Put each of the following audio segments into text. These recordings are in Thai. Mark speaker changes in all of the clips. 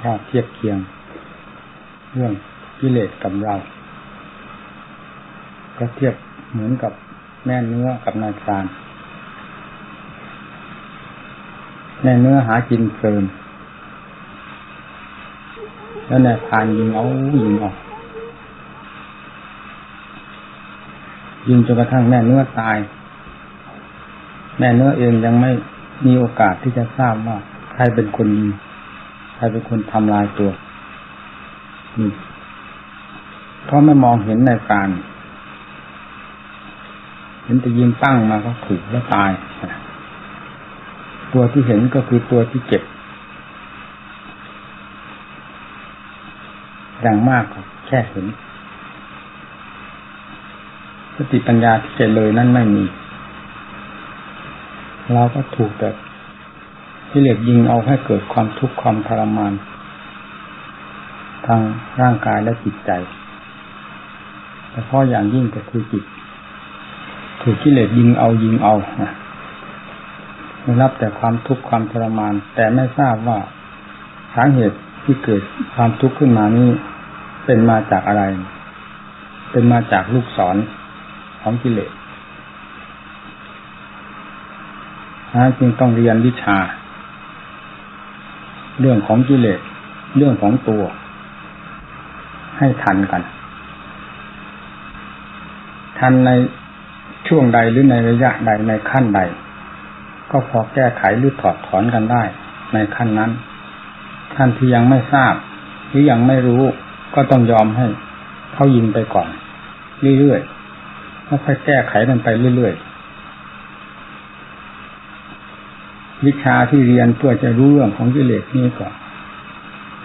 Speaker 1: ถ้าเทียบเคียง เรื่องกิเลสกับเรา ก็เทียบเหมือนกับแม่เนื้อกับนายพรานแม่เนื้อหากินเพลินแล้วนายพรานยิงเอายิงออกยิงจนกระทั่งแม่เนื้อตาย แม่เนื้อเองยังไม่มีโอกาสที่จะทราบว่าใครเป็นคนยิง ครเป็นคนทำลายตัวเพราะไม่มองเห็นในการ เห็นแต่ยิงปั้งมาก็ถูกแล้วตาย ตัวที่เห็นก็คือตัวที่เจ็บอย่างมากแค่เห็นสติปัญญาที่จะเลยนั่นไม่มี เราก็ถูกแต่ ที่เหลือยิงเอาให้เกิดความทุกข์ความทรมาน ทางร่างกายและจิตใจแต่พราะอย่างยิ่งก็คือจิตถูกกิเลสยิงเอายิงเอาได้รับแต่ความทุกข์ความทรมาน แต่ไม่ทราบว่าสาเหตุที่เกิดความทุกข์ขึ้นมานี้เป็นมาจากอะไร เป็นมาจากลูกศรของกิเลสจึงต้องเรียนวิชา เรื่องของกิเลสเรื่องของตัว ให้ทันกัน ทันในช่วงใดหรือในระยะใดในขั้นใด ก็พอแก้ไขหรือถอดถอนกันได้ ในขั้นนั้น ท่านที่ยังไม่ทราบ หรือยังไม่รู้ก็ต้องยอมให้เขายิงไปก่อน เรื่อยๆแล้วค่อยแก้ไขมันไปเรื่อยๆ วิชาที่เรียนเพื่อจะรู้เรื่องของกิเลสนี้ก็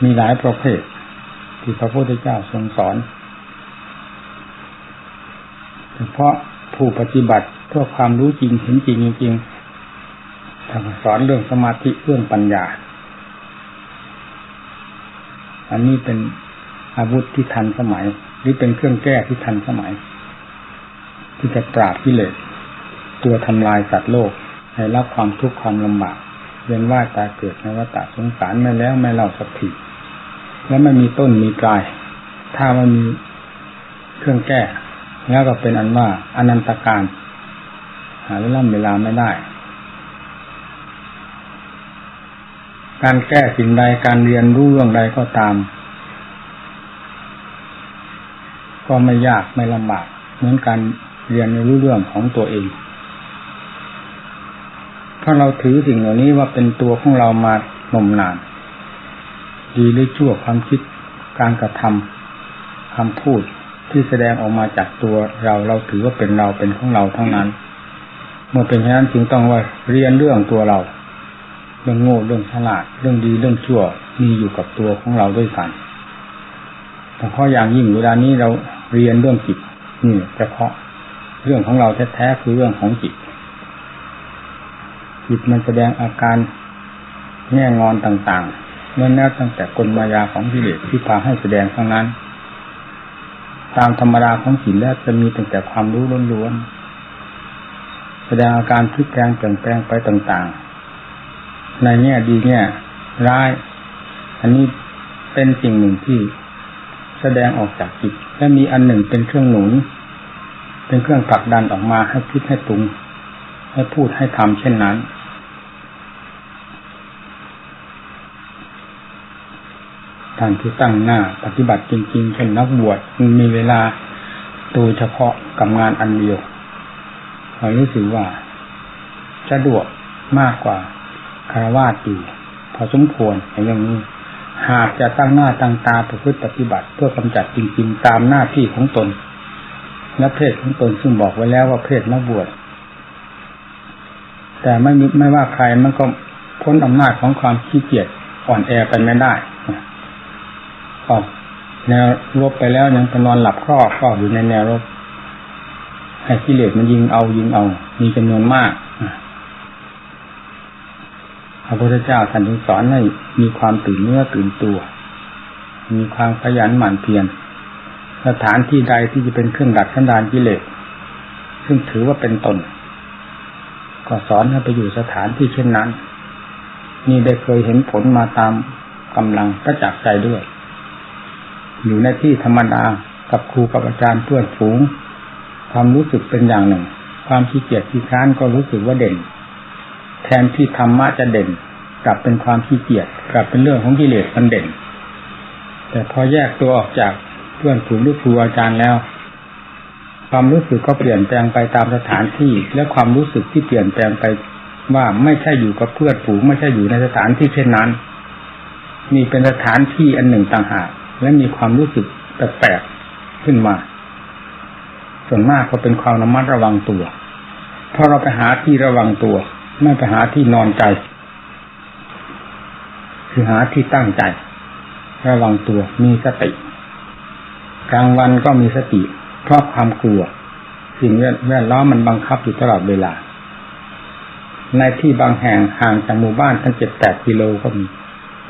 Speaker 1: มีหลายประเภท ที่พระพุทธเจ้าทรงสอนเฉพาะผู้ปฏิบัติเพื่อความรู้จริงเห็นจริงจริงทาสอนเรื่องสมาธิเรื่องปัญญา อันนี้เป็นอาวุธที่ทันสมัย หรือเป็นเครื่องแก้ที่ทันสมัย ที่จะปราบกิเลสตัวทำลายสัตว์โลก ให้รับความทุกข์ความลำบากเวียนว่ายตายเกิดในวัฏสงสารไม่แล้วไม่เล่าสักทีและไม่มีต้นมีปลาย ถ้ามันมีเครื่องแก้ แล้วก็เป็นอันว่าอนันตการ หาเวลาเวลาไม่ได้ การแก้สิ่งใดการเรียนรู้เรื่องใดก็ตาม ก็ไม่ยากไม่ลำบากเหมือนการเรียนรู้เรื่องของตัวเอง เพราเราถือสิ่งเหล่านี้ว่าเป็นตัวของเรามานมนาน ดีหรือชั่วความคิดการกระทำคำพูดที่แสดงออกมาจากตัวเราเราถือว่าเป็นเราเป็นของเราทั้งนั้น เมื่อเป็นเช่นนั้นจึงต้องว่าเรียนเรื่องตัวเรา เรื่องโง่เรื่องฉลาด เรื่องดีเรื่องชั่วมีอยู่กับตัวของเราด้วยกันแต่เพาะอย่างยิ่งเวลานี้เราเรียนเรื่องจิตนี่เฉพาะเรื่องของเราแท้ๆคือเรื่องของจิต จิตมันแสดงอาการแง่งอนต่างๆนั่นแน่ตั้งแต่กลมายาของกิเลสที่พาให้แสดงทั้งนั้น ตามธรรมดาของจิตแล้วจะมีตั้งแต่ความรู้ล้วนๆแสดงอาการพลิกแปลงเปลี่ยนแปลงไปต่างๆ ในแง่ดีแง่ร้าย อันนี้เป็นสิ่งหนึ่งที่แสดงออกจากจิตและมีอันหนึ่งเป็นเครื่องหนุนเป็นเครื่องผลักดันออกมาให้คิดให้ปรุงให้พูดให้ทำเช่นนั้น ท่านที่ตั้งหน้า ปฏิบัติจริงๆเช่นนักบวชมีเวลาโดยเฉพาะกับงานอันเดียวเรารู้สึกว่าสะดวกมากกว่าคารวาสอยู่พอสมควรอย่างนี้ หากจะตั้งหน้าตั้งตาประพฤติปฏิบัติ เพื่อกำจัดจริงๆตามหน้าที่ของตนและเพศของตนซึ่งบอกไว้แล้วว่าเพศนักบวชแต่ไม่ไม่ว่าใครมันก็พ้นอำนาจของความขี้เกียจอ่อนแอไปไม่ได้ ออกแนวรบไปแล้วยังไปนอนหลับครอบครอบอยู่ในแนวรบให้กิเลสมันยิงเอายิงเอา มีจำนวนมากพระพุทธเจ้าท่านถึงสอนให้มีความตื่นเนื้อตื่นตัว มีความขยันหมั่นเพียรสถานที่ใดที่จะเป็นเครื่องดัดสันดานกิเลสซึ่งถือว่าเป็นตน ก็สอนให้ไปอยู่สถานที่เช่นนั้น นี่ได้เคยเห็นผลมาตามกำลังประจักษ์ใจด้วย อยู่ในที่ธรรมดากับครูกับอาจารย์เพื่อนฝูง ความรู้สึกเป็นอย่างหนึ่ง ความขี้เกียจขี้ค้านก็รู้สึกว่าเด่น แทนที่ธรรมะจะเด่น กลับเป็นความขี้เกียจกลับเป็นเรื่องของกิเลสมันเด่น แต่พอแยกตัวออกจากเพื่อนฝูงหรือครูอาจารย์แล้ว ความรู้สึกก็เปลี่ยนแปลงไปตามสถานที่ และความรู้สึกที่เปลี่ยนแปลงไปว่าไม่ใช่อยู่กับเพื่อนฝูงไม่ใช่อยู่ในสถานที่เช่นนั้น มีเป็นสถานที่อันหนึ่งต่างหาก และมีความรู้สึกแปลกๆขึ้นมา ส่วนมากก็เป็นความระมัดระวังตัว เพราะเราไปหาที่ระวังตัว ไม่ไปหาที่นอนใจ คือหาที่ตั้งใจ ระวังตัวมีสติ กลางวันก็มีสติ เพราะความกลัว สิ่งแวดล้อมมันบังคับอยู่ตลอดเวลา ในที่บางแห่งห่างจากหมู่บ้านทั้งเจ็ดแปดกิโลก็มี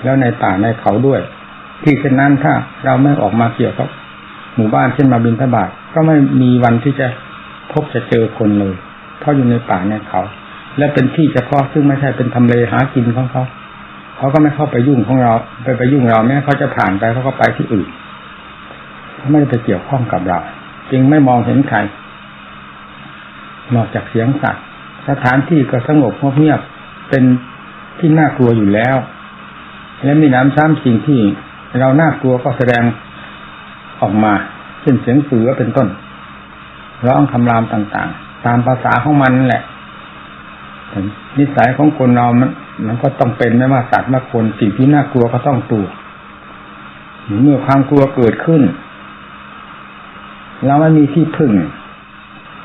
Speaker 1: แล้วในป่าในเขาด้วย ที่เช่นนั้นถ้าเราไม่ออกมาเกี่ยวกับหมู่บ้านเช่นมาบินทบาทก็ไม่มีวันที่จะพบจะเจอคนเลย เพราะอยู่ในป่าในเขา และเป็นที่เฉพาะซึ่งไม่ใช่เป็นทำเลหากินของเขา เขาก็ไม่เข้าไปยุ่งของเรา ไปไปยุ่งเราแม้เขาจะผ่านไปเขาก็ไปที่อื่นเขาไม่ได้ไปเกี่ยวข้องกับเรา จึงไม่มองเห็นใครนอกจากเสียงสัตว์สถานที่ก็สงบเงียบเป็นที่น่ากลัวอยู่แล้ว และมีน้ำซ้ำสิ่งที่ เราน่ากลัวก็แสดงออกมาเช่นเสียงเสือเป็นต้นร้องคำรามต่าง ๆ ตามภาษาของมันแหละนิสัยของคนเรามัน มันก็ต้องเป็นไม่ว่าสัตว์มาคนสิ่งที่น่ากลัวก็ต้องตัวเมื่อความกลัวเกิดขึ้นเราไม่มีที่พึ่ง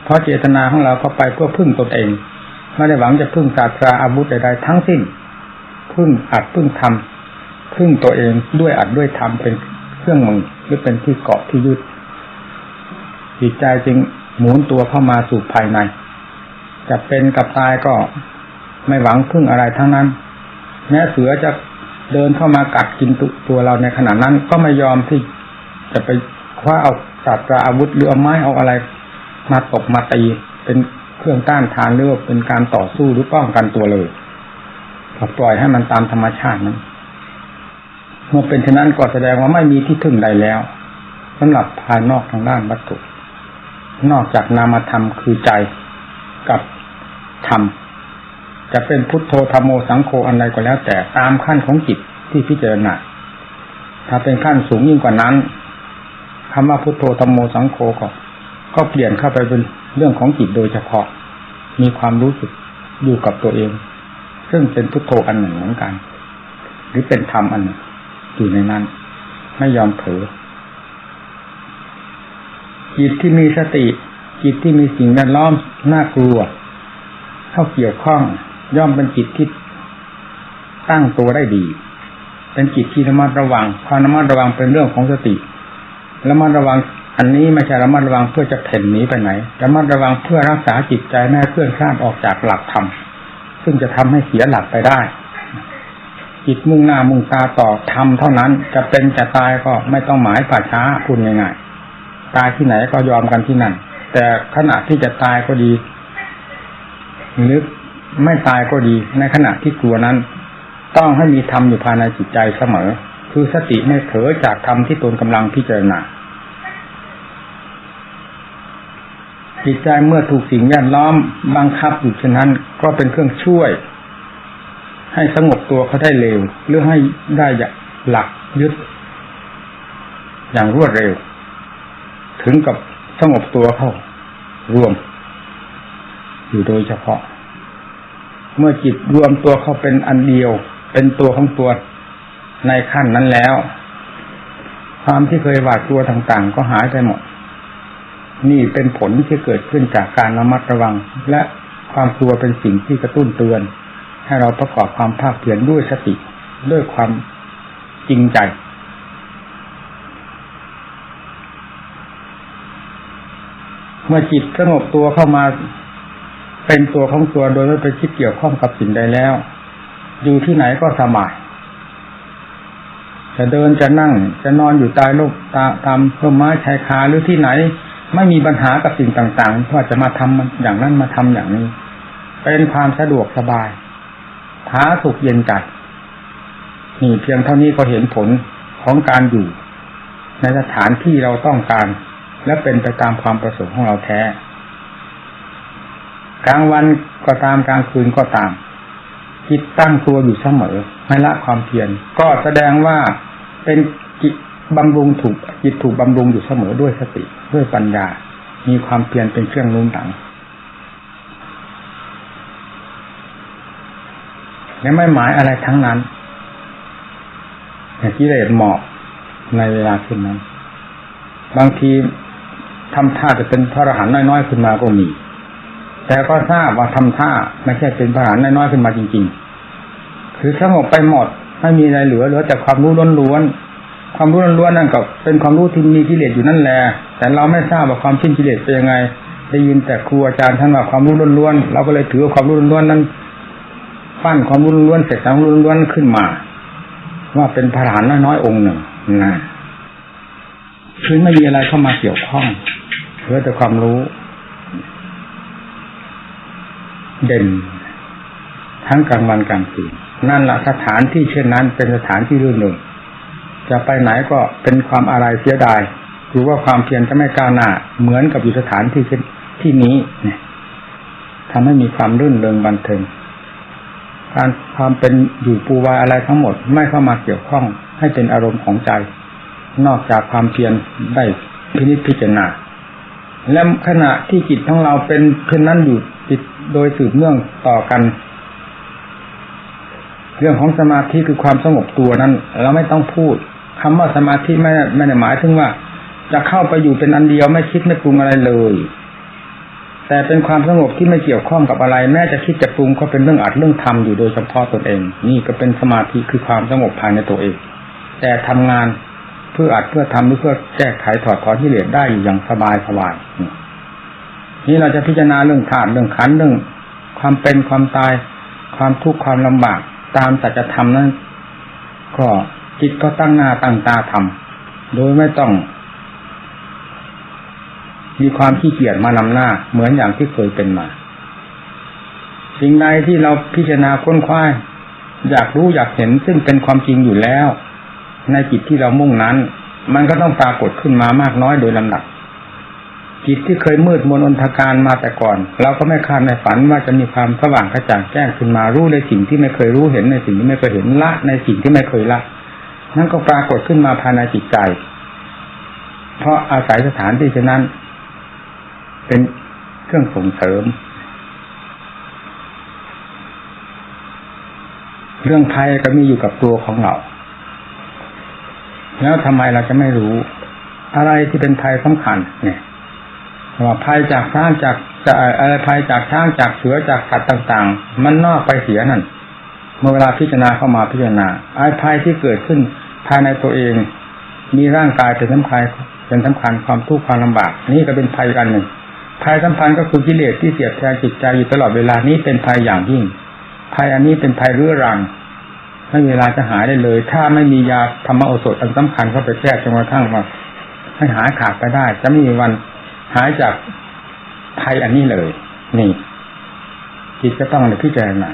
Speaker 1: เพราะเจตนาของเราเข้าไปเพื่อพึ่งตนเอง ไม่ได้หวังจะพึ่งศาสตราอาวุธใดๆทั้งสิ้น พึ่งอัดพึ่งทำ พึ่งตัวเองด้วยอัดด้วยทำเป็นเครื่องมือหรือเป็นที่เกาะที่ยึดจิตใจจึงหมุนตัวเข้ามาสู่ภายใน จะเป็นกับตายก็ไม่หวังพึ่งอะไรทั้งนั้น แม้เสือจะเดินเข้ามากัดกินตัวเราในขณะนั้นก็ไม่ยอมที่จะไปคว้าเอาศาสตราอาวุธหรือเอาไม้เอาอะไร มาตกมาตีเป็นเครื่องต้านทานหรือว่าเป็นการต่อสู้หรือป้องกันตัวเลยปล่อยให้มันตามธรรมชาตินั้น เมื่อเป็นเช่นนั้นก็แสดงว่าไม่มีที่พึ่งใดแล้วสำหรับภายนอกทางด้านวัตถุ นอกจากนามธรรมคือใจกับธรรมจะเป็นพุทโธธรรมโมสังโฆอะไรก็แล้ว แต่ตามขั้นของจิตที่พิจารณาถ้าเป็นขั้นสูงยิ่งกว่านั้นคำว่าพุทโธธรรมโมสังโฆก็ก็เปลี่ยนเข้าไปเป็นเรื่องของจิตโดยเฉพาะ มีความรู้สึกอยู่กับตัวเอง ซึ่งเป็นพุทโธอันหนึ่งเหมือนกัน หรือเป็นธรรมอันหนึ่ง อยู่ในนั้น ไม่ยอมเผลอจิตที่มีสติ จิตที่มีสิ่งแวดล้อมน่ากลัว เข้าเกี่ยวข้องย่อมเป็นจิตที่ตั้งตัวได้ดี เป็นจิตที่ระมัดระวังความระมัดระวังเป็นเรื่องของสติระมัดระวังอันนี้ไม่ใช่ระมัดระวังเพื่อจะเพ่นหนีไปไหนระมัดระวังเพื่อรักษาจิตใจแม่เพื่อนข้ามออกจากหลักธรรมซึ่งจะทำให้เสียหลักไปได้ จิตมุ่งหน้ามุ่งตาต่อทำเท่านั้น จะเป็นจะตายก็ไม่ต้องหมายป่าช้าพูดง่ายๆตายที่ไหนก็ยอมกันที่นั่น แต่ขณะที่จะตายก็ดีหรือไม่ตายก็ดี ในขณะที่กลัวนั้น ต้องให้มีธรรมอยู่ภายในจิตใจเสมอ คือสติไม่เผลอจากธรรมที่ตนกำลังพิจารณาจิตใจเมื่อถูกสิ่งแวดล้อมบังคับอยู่เช่นนั้น ก็เป็นเครื่องช่วย ให้สงบตัวเขาได้เร็ว หรือให้ได้หลักยึด อย่างรวดเร็ว ถึงกับสงบตัวเข้ารวม อยู่โดยเฉพาะ เมื่อจิตรวมตัวเข้าเป็นอันเดียว เป็นตัวของตัวในขั้นนั้นแล้ว ความที่เคยหวาดกลัวต่าง ๆ ก็หายไปหมด นี่เป็นผลที่เกิดขึ้นจากการระมัดระวัง และความกลัวเป็นสิ่งที่กระตุ้นเตือน ให้เราประกอบความภาคเพียรด้วยสติด้วยความจริงใจเมื่อจิตสงบตัวเข้ามาเป็นตัวของตัวโดยไม่ไปคิดเกี่ยวข้องกับสิ่งใดแล้ว อยู่ที่ไหนก็สบาย จะเดินจะนั่งจะนอนอยู่ใต้ร่มตาตามต้นไม้ชายคาหรือที่ไหน ไม่มีปัญหากับสิ่งต่างๆว่าจะมาทำอย่างนั้นมาทำอย่างนี้ เป็นความสะดวกสบาย ผาสุขเย็นใจนี่เพียงเท่านี้ก็เห็นผลของการอยู่ ในสถานที่เราต้องการ และเป็นไปตามความประสงค์ของเราแท้ กลางวันก็ตามกลางคืนก็ตามจิตตั้งตัวอยู่เสมอไม่ละความเพียรก็แสดงว่าเป็นจิตบำรุงถูกจิตถูกบำรุงอยู่เสมอด้วยสติด้วยปัญญา มีความเพียรเป็นเครื่องนุ่นหลัง และไม่หมายอะไรทั้งนั้นแต่กิเลสหมอบในเวลาขึ้นนั้น บางทีทำท่าจะเป็นพระอรหันต์น้อยๆขึ้นมาก็มี แต่ก็ทราบว่าทำท่าไม่ใช่เป็นพระอรหันต์น้อยๆขึ้นมาจริง ๆ คือสงบไปหมดไม่มีอะไรเหลือเหลือแต่ความรู้ล้วนๆความรู้ล้วนๆนั่นก็เป็นความรู้ที่มีกิเลสอยู่นั่นแหละแต่เราไม่ทราบว่าความสิ้นกิเลสเป็นยังไง ได้ยินแต่ครูอาจารย์ท่านว่าความรู้ล้วนๆเราก็เลยถือว่าความรู้ล้วนๆนั้น ปั้นความรู้ล้วนเสร็จความรู้ล้วนขึ้นมา ว่าเป็นพระหันต์น้อยๆองค์หนึ่งนะคือไม่มีอะไรเข้ามาเกี่ยวข้องเหลือแต่ความรู้ เด่น ทั้งกลางวันกลางคืนนั่นละสถานที่เช่นนั้นเป็นสถานที่รื่นหนึ่งจะไปไหนก็เป็นความอะไรเสียดายหรือว่าความเพียรจะไม่ก้าวหน้าเหมือนกับอยู่สถานที่เช่นที่นี้เนี่ยทำให้มีความรื่นเริงบันเทิง การความเป็นอยู่ปูวายอะไรทั้งหมดไม่เข้ามาเกี่ยวข้องให้เป็นอารมณ์ของใจ นอกจากความเพียรได้พินิจพิจารณาและขณะที่จิตของเราเป็นเช่นนั้นอยู่จิตโดยสืบเนื่องต่อกัน เรื่องของสมาธิคือความสงบตัวนั้น เราไม่ต้องพูดคำว่าสมาธิไม่ไม่ได้หมายถึงว่า จะเข้าไปอยู่เป็นอันเดียวไม่คิดไม่ปรุงอะไรเลย แต่เป็นความสงบที่ไม่เกี่ยวข้องกับอะไร แม้จะคิดจะปรุงก็เป็นเรื่องอัดเรื่องทำอยู่โดยเฉพาะตนเอง นี่ก็เป็นสมาธิคือความสงบภายในตัวเอง แต่ทำงานเพื่ออัดเพื่อทำหรือเพื่อแก้ไขถอดถอนที่เหลือได้อยู่อย่างสบายสบายนี่เราจะพิจารณาเรื่องธาตุเรื่องขันเรื่อง ความเป็นความตาย ความทุกข์ความลำบาก ตามสัจธรรมนั้น ก็จิตก็ตั้งหน้าตั้งตาทำโดยไม่ต้อง มีความขี้เกียจมานำหน้า เหมือนอย่างที่เคยเป็นมา สิ่งใดที่เราพิจารณาค้นคว้าอยากรู้อยากเห็นซึ่งเป็นความจริงอยู่แล้ว ในจิตที่เรามุ่งนั้น มันก็ต้องปรากฏขึ้นมามากน้อยโดยลำดับจิตที่เคยมืดมนอนทการมาแต่ก่อน เราก็ไม่คาดในฝันว่าจะมีความสว่างกระจ่างแจ้งขึ้นมารู้ในสิ่งที่ไม่เคยรู้เห็นในสิ่งที่ไม่เคยเห็นละในสิ่งที่ไม่เคยละนั่นก็ปรากฏขึ้นมาภายในจิตใจ เพราะอาศัยสถานที่เช่นนั้น เป็นเครื่องส่งเสริม เรื่องภัยก็มีอยู่กับตัวของเรา แล้วทำไมเราจะไม่รู้ อะไรที่เป็นภัยสำคัญ เนี่ยว่าภัยจากช้างจากจะอะไรภัยจากช้างจากเสือจากสัตว์ต่าง ๆ มันนอกไปเสียนั่นเมื่อเวลาพิจารณาเข้ามาพิจารณาไอ้ภัยที่เกิดขึ้นภายในตัวเอง มีร่างกายเป็นสำคัญเป็นสำคัญความทุกข์ความลำบาก นี่ก็เป็นภัยกันหนึ่ง ภัยสำคัญก็คือกิเลสที่เสียดแทงจิตใจอยู่ตลอดเวลานี้เป็นภัยอย่างยิ่ง ภัยอันนี้เป็นภัยเรื้อรังไม่เวลาจะหายได้เลย ถ้าไม่มียาธรรมโอสถอันสำคัญเข้าไปแทรกจนกระทั่งว่าให้หายขาดไปได้ จะไม่มีวันหายจากภัยอันนี้เลย นี่จิตก็ต้องพิจารณา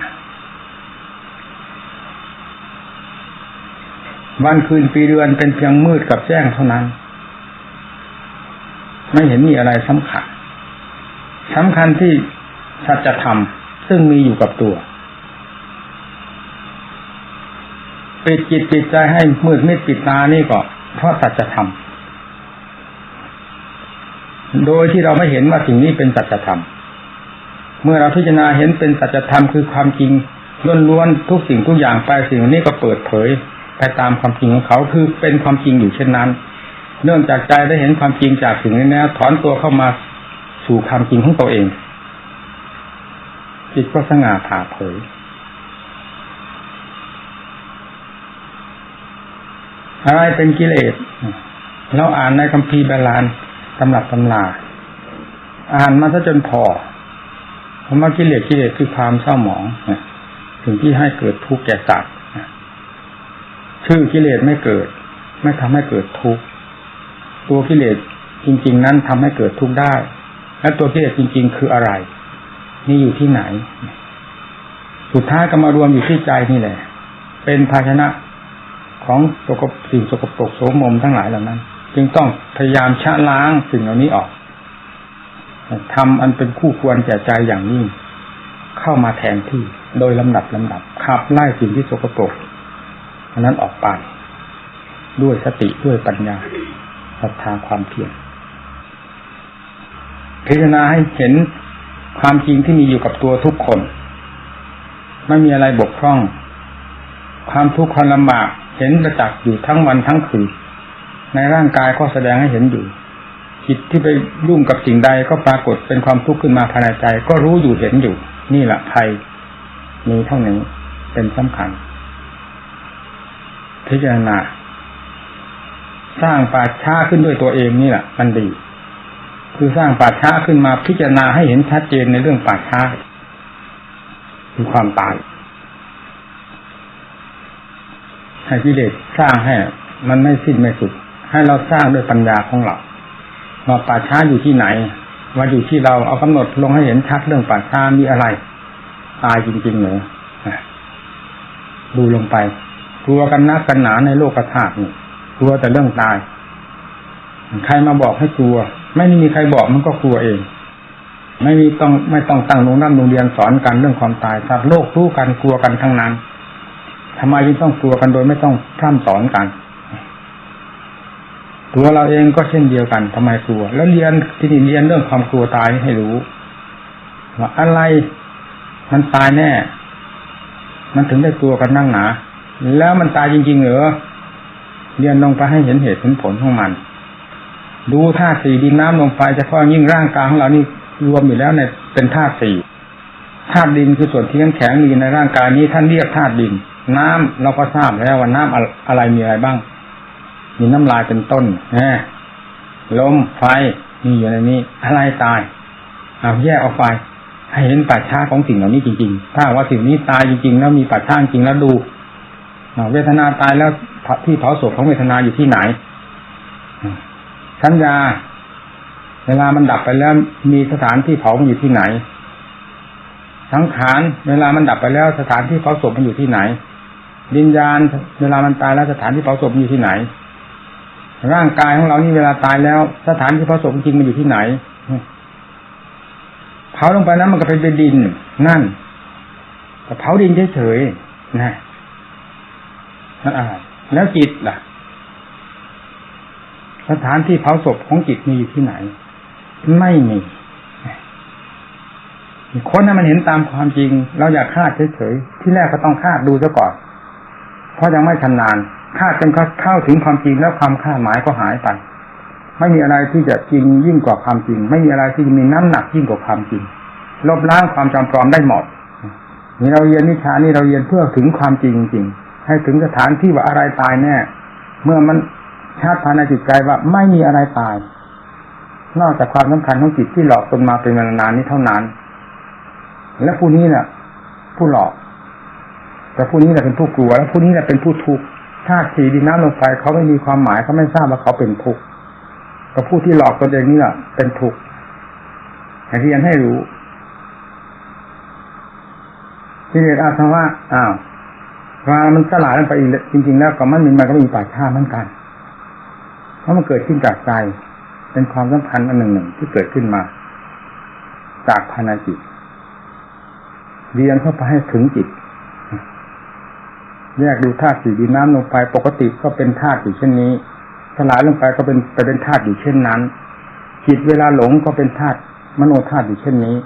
Speaker 1: วันคืนปีเดือนเป็นเพียงมืดกับแจ้งเท่านั้น ไม่เห็นมีอะไรสำคัญ สำคัญที่สัจธรรมซึ่งมีอยู่กับตัวปิดจิตปิดใจให้มืดมิดปิดตานี่ก็เพราะสัจธรรมโดยที่เราไม่เห็นว่าสิ่งนี้เป็นสัจธรรม เมื่อเราพิจารณาเห็นเป็นสัจธรรมคือความจริงล้วนๆทุกสิ่งทุกอย่างไปสิ่งนี้ก็เปิดเผยไปตามความจริงของเขาคือเป็นความจริงอยู่เช่นนั้น เนื่องจากใจได้เห็นความจริงจากสิ่งนี้แล้วถอนตัวเข้ามา สู่ความจริงของตัวเอง จิตก็สง่าผ่าเผย อะไรเป็นกิเลสเราอ่านในคัมภีร์บาลานตำรับตำลาอ่านมาซะจนพอคำว่ากิเลสกิเลสคือความเศร้าหมองถึงที่ให้เกิดทุกข์แก่สัตว์ชื่อกิเลสไม่เกิด ไม่ทำให้เกิดทุกข์ตัวกิเลสจริง ๆ นั้นทำให้เกิดทุกข์ได้ และตัวกิเลสจริง ๆ คืออะไร นี่อยู่ที่ไหน สุดท้ายก็มารวมอยู่ที่ใจนี่แหละ เป็นภาชนะของสกปรกสิ่งสกปรกโสมมทั้งหลายเหล่านั้น จึงต้องพยายามชะล้างสิ่งเหล่านี้ออกทำอันเป็นคู่ควรแก่ใจอย่างยิ่งเข้ามาแทนที่โดยลำดับลำดับขับไล่สิ่งที่สกปรกอันนั้นออกไป ด้วยสติด้วยปัญญาศรัทธาความเพียร พิจารณาให้เห็นความจริงที่มีอยู่กับตัวทุกคน ไม่มีอะไรบกพร่อง ความทุกข์ความลำบากเห็นประจักษ์อยู่ทั้งวันทั้งคืนในร่างกายก็แสดงให้เห็นอยู่จิตที่ไปยุ่งกับสิ่งใดก็ปรากฏเป็นความทุกข์ขึ้นมาภายในใจ ก็รู้อยู่เห็นอยู่ นี่แหละภัยมีเท่านี้เป็นสำคัญ พิจารณา สร้างป่าช้าขึ้นด้วยตัวเองนี่แหละ มันดี คือสร้างป่าช้าขึ้นมาพิจารณาให้เห็นชัดเจนในเรื่องป่าช้าคือความตายให้กิเลสสร้างให้มันไม่สิ้นไม่สุด ให้เราสร้างด้วยปัญญาของเราว่าป่าช้าอยู่ที่ไหน ว่าอยู่ที่เราเอากำหนดลงให้เห็นชัดเรื่องป่าช้ามีอะไร ตายจริงๆเหรอดูลงไปกลัวกันนักกันหนาในโลกธาตุนี่กลัวแต่เรื่องตาย ใครมาบอกให้กลัว ไม่มีใครบอกมันก็กลัวเอง ไม่มีต้องไม่ต้องตั้งโรงน้ำโรงเรียนสอนกันเรื่องความตายสัตว์โลกรู้กันกลัวกันทั้งนั้นทำไมจึงต้องกลัวกันโดยไม่ต้องพร่ำสอนกันตัวเราเองก็เช่นเดียวกันทำไมกลัว แล้วเรียนที่นี่เรียนเรื่องความกลัวตายให้รู้ว่าอะไรมันตายแน่ มันถึงได้กลัวกันนั่งหนา แล้วมันตายจริงๆเหรอเรียนลงไปให้เห็นเหตุเห็นผลของมัน ดูธาตุสี่ดินน้ำลงไปเฉพาะยิ่งร่างกายของเรานี่รวมอยู่แล้วในเป็นธาตุสี่ธาตุดินคือส่วนที่แข็งมีในร่างกายนี้ท่านเรียกธาตุดิน น้ำเราก็ทราบแล้วว่าน้ำอะไรมีอะไรบ้าง มีน้ำลายเป็นต้นแหมลมไฟมีอยู่ในนี้ อะไรตายเอาแยกออกไปให้เห็นป่าช้าของสิ่งเหล่านี้จริงๆ ถ้าว่าสิ่งนี้ตายจริงๆ แล้วมีป่าช้าจริงแล้วดูเวทนาตายแล้วที่เผาศพของเวทนาอยู่ที่ไหน สัญญา เวลามันดับไปแล้วมีสถานที่เผามันอยู่ที่ไหน สังขารเวลามันดับไปแล้วสถานที่เผาศพมันอยู่ที่ไหนวิญญาณ เวลามันตายแล้วสถานที่เผาศพมันอยู่ที่ไหน ร่างกายของเรานี่เวลาตายแล้ว สถานที่เผาศพจริงมันอยู่ที่ไหนเผาลงไปนั้นมันก็เป็นดินนั่นแต่เผาดินเฉยๆนะนั่นอะไรแล้วจิตล่ะ สถานที่เผาศพของจิตมีอยู่ที่ไหน ไม่มีคนนั้นมันเห็นตามความจริง เราอยากคาดเฉยๆที่แรกก็ต้องคาดดูซะก่อน เพราะยังไม่ชำนาญคาดจนเข้าถึงความจริงแล้วความคาดหมายก็หายไป ไม่มีอะไรที่จะจริงยิ่งกว่าความจริง ไม่มีอะไรที่มีน้ำหนักยิ่งกว่าความจริง ลบล้างความจำปลอมได้หมดนี่เราเรียนนิชานี่เราเรียนเพื่อถึงความจริงจริงให้ถึงสถานที่ว่าอะไรตายแน่ เมื่อมัน ชาติภายในจิตใจว่าไม่มีอะไรตาย นอกจากความสำคัญของจิตที่หลอกตนมาเป็นเวลานานนี้เท่านั้น และผู้นี้เนี่ยผู้หลอกแต่ผู้นี้แหละเป็นผู้กลัว และผู้นี้แหละเป็นผู้ทุกข์ธาตุสีดินน้ำลมไฟเขาไม่มีความหมายเขาไม่ทราบว่าเขาเป็นทุกข์แต่ผู้ที่หลอกตนเองนี่แหละเป็นทุกข์ให้เรียนให้รู้ที่เรียนอาสวะอ้าวเวลามันสลายลงไปอีกจริง ๆ แล้วก็มันมีมันก็มีป่าชาเหมือนกัน เพราะมันเกิดขึ้นจากใจ เป็นความสัมพันธ์อันหนึ่งหนึ่งที่เกิดขึ้นมา จากภายในจิตเรียนเข้าไปให้ถึงจิต แยกดูธาตุสีดินน้ำลงไปปกติก็เป็นธาตุอยู่เช่นนี้ สลายลงไปก็เป็นไปเป็นธาตุอยู่เช่นนั้น จิตเวลาหลงก็เป็นธาตุมโนธาตุอยู่เช่นนี้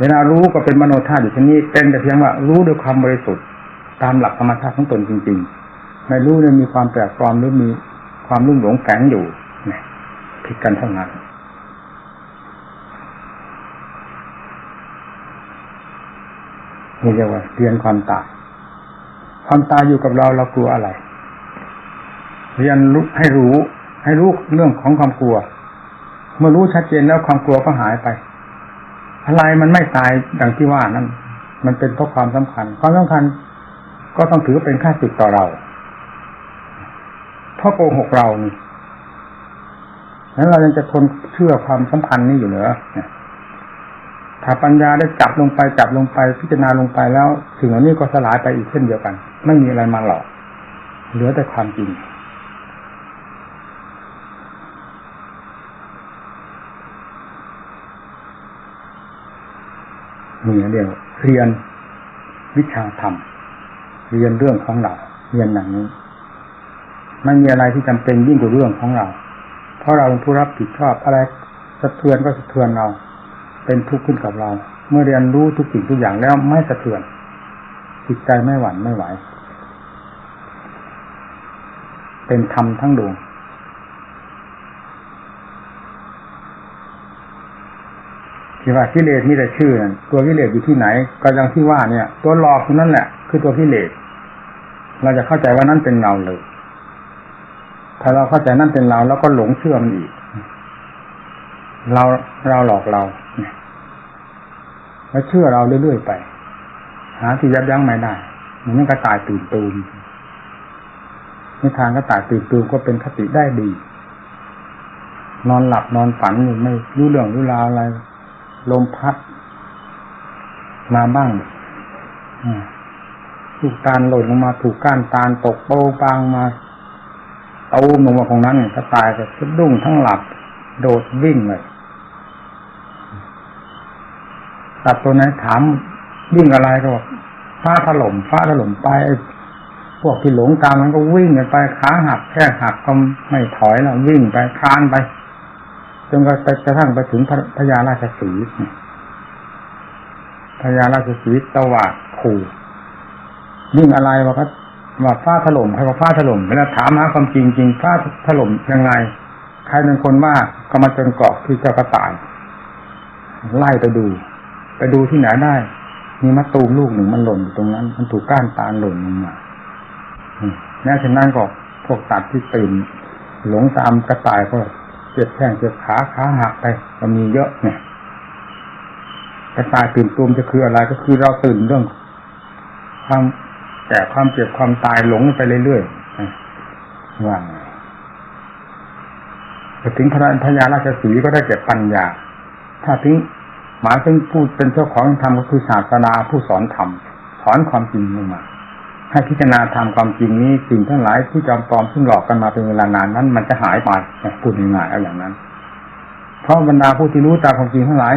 Speaker 1: เวลารู้ก็เป็นมโนธาตุอยู่เช่นนี้ เป็นแต่เพียงว่ารู้ด้วยความบริสุทธิ์ตามหลักธรรมชาติของตนจริง ๆ ไม่รู้เนี่ยมีความแปลกปลอมหรือมี ความรุ่มหลงแฝงอยู่ผิดกันเท่านั้นนี่เรียกว่าเรียนความตาย ความตายอยู่กับเราเรากลัวอะไร เรียนรู้ให้รู้ ให้รู้เรื่องของความกลัว เมื่อรู้ชัดเจนแล้วความกลัวก็หายไป อะไรมันไม่ตายดังที่ว่านั้น มันเป็นเพราะความสำคัญ ความสำคัญก็ต้องถือเป็นค่าศึกต่อเรา เพราะโกหกเรานี่แล้วเรายังจะทนเชื่อความสัมพันธ์นี้อยู่เหรอถ้าปัญญาได้จับลงไปจับลงไปพิจารณาลงไปแล้วสิ่งเหล่านี้ก็สลายไปอีกเช่นเดียวกัน ไม่มีอะไรมาหลอกเหลือแต่ความจริงมีเรียกเรียนวิชาธรรม เรียนเรื่องของเราเรียนอย่างนี้ ไม่มีอะไรที่จำเป็นยิ่งกว่าเรื่องของเรา เพราะเราเป็นผู้รับผิดชอบอะไรสะเทือนก็สะเทือนเรา เป็นทุกข์ขึ้นกับเรา เมื่อเรียนรู้ทุกสิ่งทุกอย่างแล้วไม่สะเทือนจิตใจไม่หวั่นไม่ไหว เป็นธรรมทั้งดวงที่ว่ากิเลสมีแต่ชื่อนะตัวกิเลสอยู่ที่ไหน ก็ยังที่ว่าเนี่ย ตัวหลอกคนนั่นแหละ คือตัวกิเลสเราจะเข้าใจว่านั่นเป็นเราเลย ถ้าเราเข้าใจนั่นเป็นเราแล้วก็หลงเชื่อมันอีก เราเราหลอกเราแล้วเชื่อเราเรื่อยๆไป หาที่ยับยั้งไม่ได้เหมันกระต่ายตื่นตูมนิทานกระต่ายตื่นตูมก็เป็นคติได้ดี นอนหลับนอนฝันอยู่ไม่รู้เรื่องรู้ราวอะไร ลมพัด มาบ้างถูกตาลหล่นลงมาถูกก้านตาลตกโป้ปางมา เอาลงมาของนั้นกระต่ายก็สะดุ้งทั้งหลับ โดดวิ่งเลยสัตว์ตัวนั้นถามวิ่งอะไรก็บอกฟ้าถล่มฟ้าถล่มไปพวกที่หลงตามมันก็วิ่งกันไปขาหักแค่หักก็ไม่ถอยแล้ววิ่งไปคลานไปจนกระทั่งไปถึงพญาราชสีพญาราชสีตวาดขู่วิ่งอะไรวะครับ ว่าฟ้าถล่มใครว่าฟ้าถล่มเวลาถามหาความจริงจริงฟ้าถล่มยังไง ใครเป็นคนว่าก็มาจนเกาะคือเจ้ากระต่าย ไล่ไปดู ไปดูที่ไหนได้ มีมะตูมลูกหนึ่งมันหล่นอยู่ตรงนั้น มันถูกก้านตาลหล่นลงมาแม้ฉะนั้นก็พวกตัดที่ตื่นหลงตามกระต่ายก็เจ็บแข้งเจ็บขาขาหักไปก็มีเยอะเนี่ยกระต่ายตื่นตูมจะคืออะไรก็คือเราตื่นเรื่องความ แก่ความเจ็บความตายหลงไปเรื่อยๆว่างพอถึงพระพญาราชสีก็ได้เก็บปัญญา ถ้าถึงหมายถึงผู้เป็นเจ้าของธรรมก็คือศาสนาผู้สอนธรรมสอนความจริงลงมาให้พิจารณาทำความจริงนี้สิ่งทั้งหลายที่จอมปลอมซึ่งหลอกกันมาเป็นเวลานานนั้น มันจะหายไปพูดง่ายๆเอาอย่างนั้น เพราะบรรดาผู้ที่รู้ตามความจริงทั้งหลาย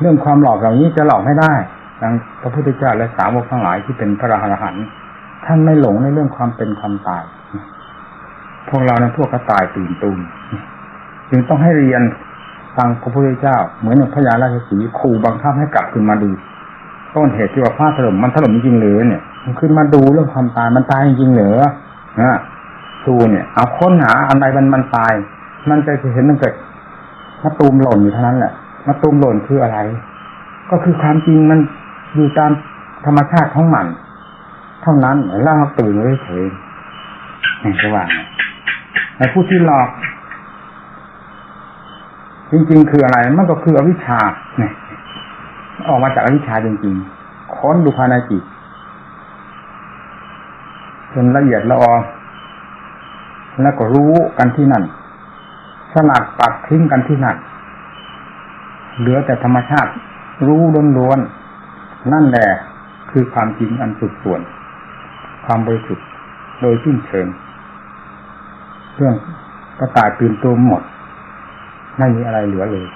Speaker 1: เรื่องความหลอกเหล่านี้จะหลอกไม่ได้ ดังพระพุทธเจ้าและสาวกทั้งหลายที่เป็นพระอรหันต์ท่านไม่หลงในเรื่องความเป็นความตาย พวกเราในพวกกระต่ายตื่นตูมจึงต้องให้เรียนฟังพระพุทธเจ้า เหมือนอย่างพญาราชสีขู่บังคับให้กลับขึ้นมาดูต้นเหตุที่ว่าฟ้าถล่มมันถล่มจริงหรือเนี่ย มันขึ้นมาดูเรื่องความตายมันตายจริงหรือนะดูเนี่ย เอาค้นหาอะไรมันมันตาย มันจะเห็นมันเกิดมะตูมหล่นอยู่เท่านั้นแหละมะตูมหล่นคืออะไร ก็คือความจริงมัน อยู่ตามธรรมชาติของมัน เท่านั้นแล้วเราตื่นเฉยนี่ก็ว่าแต่ผู้ที่หลอก จริง ๆ คืออะไร มันก็คืออวิชชาเนี่ยออกมาจากอวิชชาจริง ๆ ค้นดูภายในจิตจนละเอียดละออแล้วก็รู้กันที่นั่น สลัดปัดทิ้งกันที่นั่น เหลือแต่ธรรมชาติ รู้ล้วนๆ นั่นแหละคือความจริงอันสุดส่วน ความบริสุทธิ์โดยสิ้นเชิง เรื่องกระต่ายตื่นตัวหมด ไม่มีอะไรเหลือเลย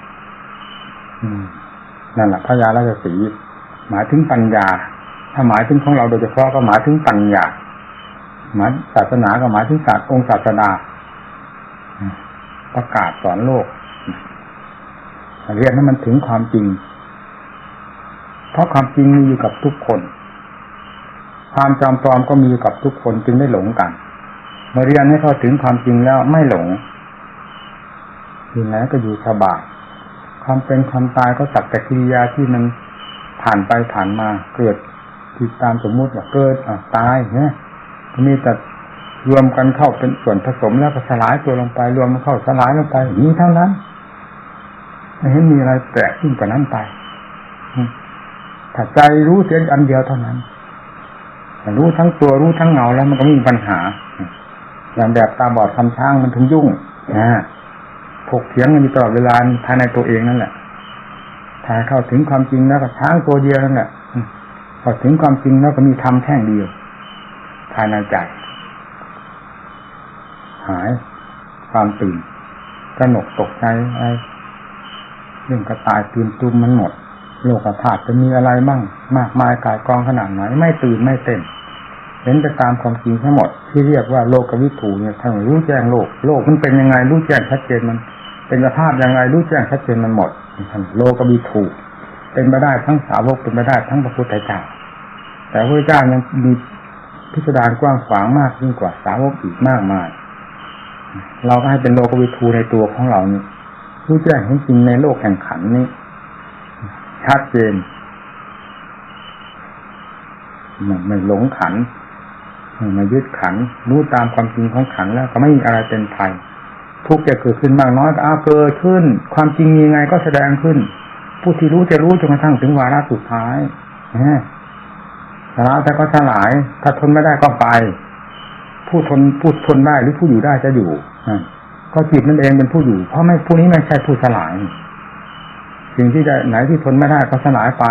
Speaker 1: นั่นแหละพระยาราชสีหมายถึงปัญญา ถ้าหมายถึงของเราโดยเฉพาะก็หมายถึงปัญญาหมายศาสนาก็หมายถึงศาสตร์องค์ศาสดาประกาศสอนโลกเรียนให้มันถึงความจริง เพราะความจริงมีอยู่กับทุกคน ความจำปลอมก็มีอยู่กับทุกคนจึงได้หลงกัน เมื่อเรียนให้เข้าถึงความจริงแล้วไม่หลงอยู่ไหนก็อยู่สบายความเป็นความตายก็สักแต่กิริยาที่มันผ่านไปผ่านมาเกิดติดตามสมมุติว่าเกิดอะตายเนี่ยมีแต่รวมกันเข้าเป็นส่วนผสมแล้วก็สลายตัวลงไป รวมมันเข้าสลายลงไปนี้เท่านั้นไม่เห็นมีอะไรแปลกขึ้นกว่านั้นไป ถ้าใจรู้เสียอันเดียวเท่านั้นรู้ทั้งตัวรู้ทั้งเงาแล้วมันก็ไม่มีปัญหา อย่างแบบตาบอดคำช้างมันถึงยุ่งนะถกเถียงกันอยู่ตลอดเวลาภายในตัวเองนั่นแหละถ้าเข้าถึงความจริงแล้วก็ช้างตัวเดียวนั่นแหละพอถึงความจริงแล้วก็มีธรรมแท่งเดียวภายในใจหาย ความตื่นกระหนกตกใจอะไรเรื่องกระตายตื่นตุ้มมันหมด โลกธาตุจะมีอะไรบ้างมากมายกายกองขนาดไหนไม่ตื่นไม่เต้นเห็นไปตามความจริงทั้งหมดที่เรียกว่าโลกวิถูเนี่ยท่านรู้แจ้งโลก โลกมันเป็นยังไงรู้แจ้งชัดเจนมัน เป็นสภาพยังไงรู้แจ้งชัดเจนมันหมดท่านโลกวิถูเป็นไปได้ทั้งสาวกเป็นไปได้ทั้งพระพุทธเจ้าแต่พระเจ้ายังมีพิสดารกว้างขวางมากยิ่งกว่าสาวกอีกมากมาย เราก็ให้เป็นโลกวิทูในตัวของเรานี่รู้แจ้งเห็นจริงในโลกแห่งขันนี้ ชัดเจนไม่หลงขันไม่ยึดขัน รู้ตามความจริงของขันแล้ว ก็ไม่มีอะไรเป็นภัยทุกจะเกิดขึ้นมากน้อยก็อาเกิดขึ้น ความจริงยังไงก็แสดงขึ้น ผู้ที่รู้จะรู้จนกระทั่งถึงวาระสุดท้ายสลายแต่ก็สลาย ถ้าทนไม่ได้ก็ไป ผู้ทนผู้ทนได้หรือผู้อยู่ได้จะอยู่ก็จิตนั่นเองเป็นผู้อยู่ เพราะไม่ผู้นี้ไม่ใช่ผู้สลาย สิ่งที่จะไหนที่ทนไม่ได้ก็สลายไป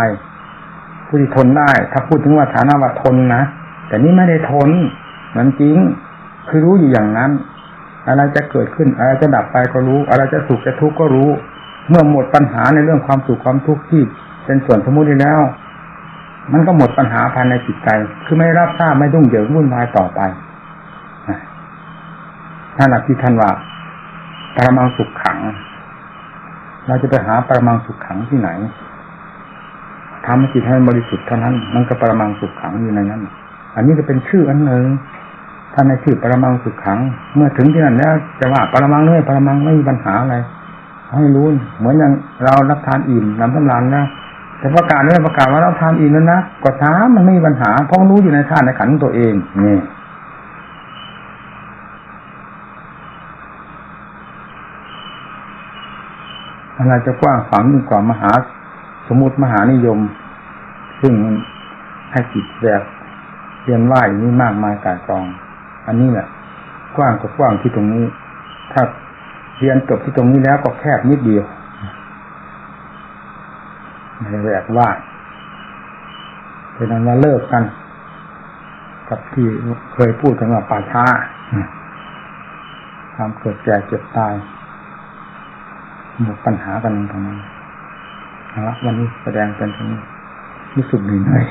Speaker 1: ผู้ที่ทนได้ ถ้าพูดถึงว่าฐานะว่าทนนะแต่นี่ไม่ได้ทนมันจริงคือรู้อยู่อย่างนั้น อะไรจะเกิดขึ้น อะไรจะดับไปก็รู้ อะไรจะสุขจะทุกข์ก็รู้ เมื่อหมดปัญหาในเรื่องความสุขความทุกข์ที่เป็นส่วนสมมุติแล้ว มันก็หมดปัญหาภายในจิตใจ คือไม่รับทราบไม่ดุ้งเดือดวุ่นวายต่อไปนั่นหละที่ท่านว่าปรมังสุขขัง เราจะไปหาปรมังสุขขังที่ไหนทำให้จิตให้บริสุทธิ์เท่านั้น มันก็ปรมังสุขขังอยู่ในนั้น อันนี้ก็เป็นชื่ออันหนึ่งท่านในชื่อปรมังสุขขัง เมื่อถึงที่นั่นแล้วจะว่าปรมังเนื่อยปรมังไม่มีปัญหาอะไร ให้รู้ เหมือนอย่างเรารับทานอิ่มน้ำสำรานนะแต่ประกาศไม่ประกาศว่าเราทานอิ่มแล้วนะก็ช้ามันไม่มีปัญหาเพราะรู้อยู่ในธาตุในขันตัวเองนี่ อะไรจะกว้างขวางยิ่งกว่ามหาสมุติมหานิยม ซึ่งให้จิตแบบเรียนว่าอย่นี้มากมายกายกอง อันนี้แหละกว้างก็กว้างที่ตรงนี้ ถ้าเรียนจบที่ตรงนี้แล้วก็แคบนิดเดียวไม่แบบว่าเป็นนั้นว่าเลิกกัน กับที่เคยพูดกันว่าป่าช้าความเกิดแก่เจ็บตาย หมดปัญหากันตรงนั้นเอาละวันนี้แสดงเป็นตรงนี้รู้สึกเหนื่อย